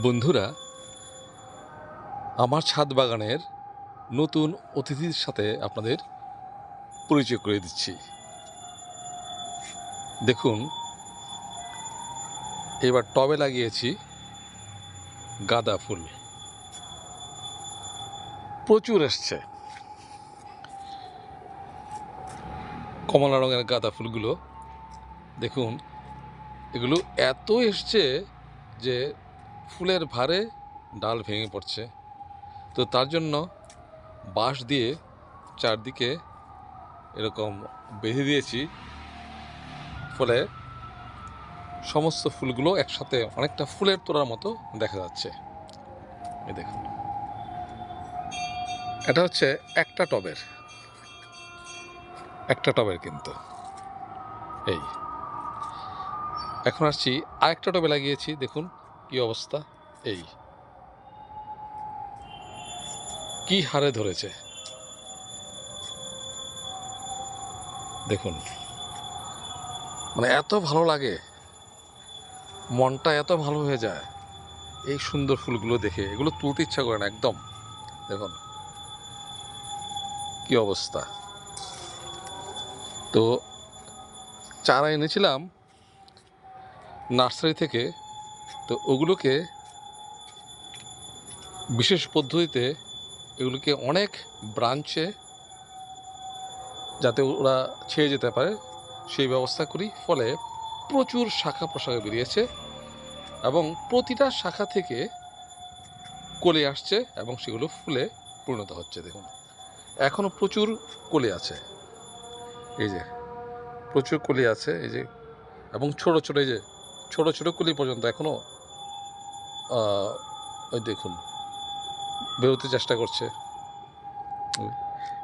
বন্ধুরা, আমার ছাদ বাগানের নতুন অতিথির সাথে আপনাদের পরিচয় করে দিচ্ছি। দেখুন, এবার টবে লাগিয়েছি গাঁদা ফুল। প্রচুর এসছে। কমলা রঙের গাঁদা ফুলগুলো, দেখুন, এগুলো এত এসছে যে ফুলের ভারে ডাল ভেঙে পড়ছে। তো তার জন্য বাঁশ দিয়ে চারদিকে এরকম বেঁধে দিয়েছি। ফলে সমস্ত ফুলগুলো একসাথে অনেকটা ফুলের তোড়ার মতো দেখা যাচ্ছে। এই দেখুন। এটা হচ্ছে একটা টবের। একটা টবের কিন্তু। এই। এখন আসছি আরেকটা টবে লাগিয়েছি, দেখুন। কি অবস্থা? এই। কি হারে ধরেছে? দেখুন। মানে এত ভালো লাগে। মনটা এত ভালো হয়ে যায়। এই সুন্দর ফুলগুলো দেখে। এগুলো তুলতে ইচ্ছা করে না, একদম। দেখুন। কি অবস্থা। তো চারা এনেছিলাম নার্সারি থেকে। তো ওগুলোকে বিশেষ পদ্ধতিতে এগুলোকে অনেক ব্রাঞ্চে যাতে ওরা ছেড়ে যেতে পারে, সেই ব্যবস্থা করি। ফলে প্রচুর শাখা প্রশাখা বেরিয়েছে এবং প্রতিটা শাখা থেকে কলে আসছে এবং সেগুলো ফুলে পরিণত হচ্ছে, দেখুন। এখনও প্রচুর কলি আছে। এই যে, প্রচুর কলি আছে, এই যে, এবং ছোট ছোট, এই যে, ছোট ছোট কলি পর্যন্ত এখনও ওই দেখুন, বেরোতে চেষ্টা করছে।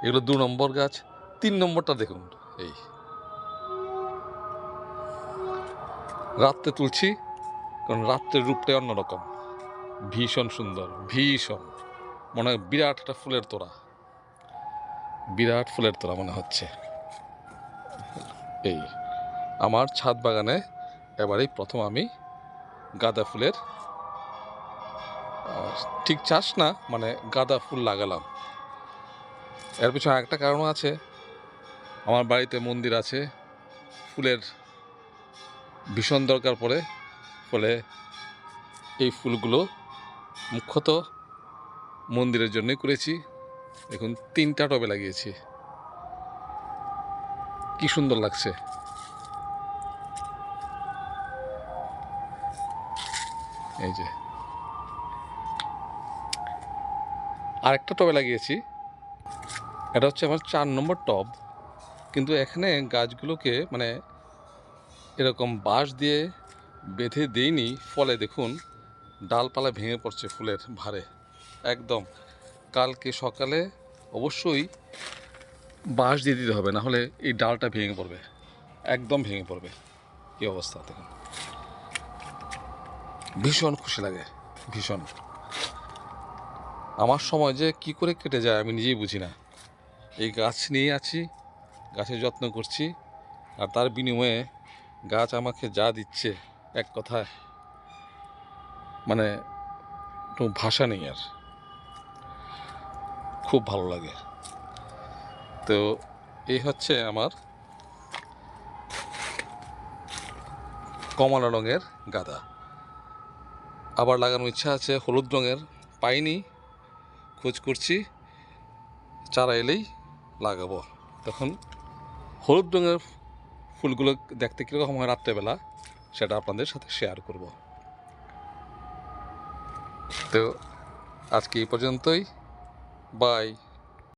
এগুলো দু নম্বর গাছ, তিন নম্বরটা দেখুন, এই। রাত্রে তুলছি, কারণ রাত্রের রূপটাই অন্যরকম। ভীষণ সুন্দর, ভীষণ। মনে হয় বিরাট একটা ফুলের তোড়া। বিরাট ফুলের তোড়া মনে হচ্ছে। এই, আমার ছাদ বাগানে এবারেই প্রথম আমি গাঁদা ফুলের ঠিক চাষ না মানে গাঁদা ফুল লাগালাম। এর পিছনে একটা কারণ আছে। আমার বাড়িতে মন্দির আছে। ফুলের ভীষণ দরকার পড়ে। ফলে এই ফুলগুলো মুখ্যত মন্দিরের জন্যই করেছি। দেখুন, তিনটা টবে লাগিয়েছি। কি সুন্দর লাগছে। এই যে। আরেকটা টবে লাগিয়েছি। এটা হচ্ছে আমার চার নম্বর টব। কিন্তু এখানে গাছগুলোকে মানে এরকম বাঁশ দিয়ে বেঁধে দেইনি। ফলে দেখুন, ডালপালা ভেঙে পড়ছে ফুলের ভারে একদম, কালকে সকালে অবশ্যই বাঁশ দিয়ে দিতে হবে, না হলে এই ডালটা ভেঙে পড়বে। একদম ভেঙে পড়বে। কি অবস্থা দেখুন। ভীষণ খুশি লাগে, ভীষণ। আমার সময় যে কি করে কেটে যায় আমি নিজেই বুঝি না। এই গাছ নিয়ে আছি, গাছের যত্ন করছি, আর তার বিনিময়ে গাছ আমাকে যা দিচ্ছে এক কথায় মানে কোনো ভাষা নেই আর। খুব ভালো লাগে। তো এই হচ্ছে আমার কমলা রঙের গাদা। আবার লাগানোর ইচ্ছা আছে, হলুদ রঙের, পাইনি। খোঁজ করছি, চারা এলেই লাগাবো। তখন হলুদ রঙের ফুলগুলো দেখতে কীরকম হয় রাত্রেবেলা, সেটা আপনাদের সাথে শেয়ার করব। তো আজকে এই পর্যন্তই। বাই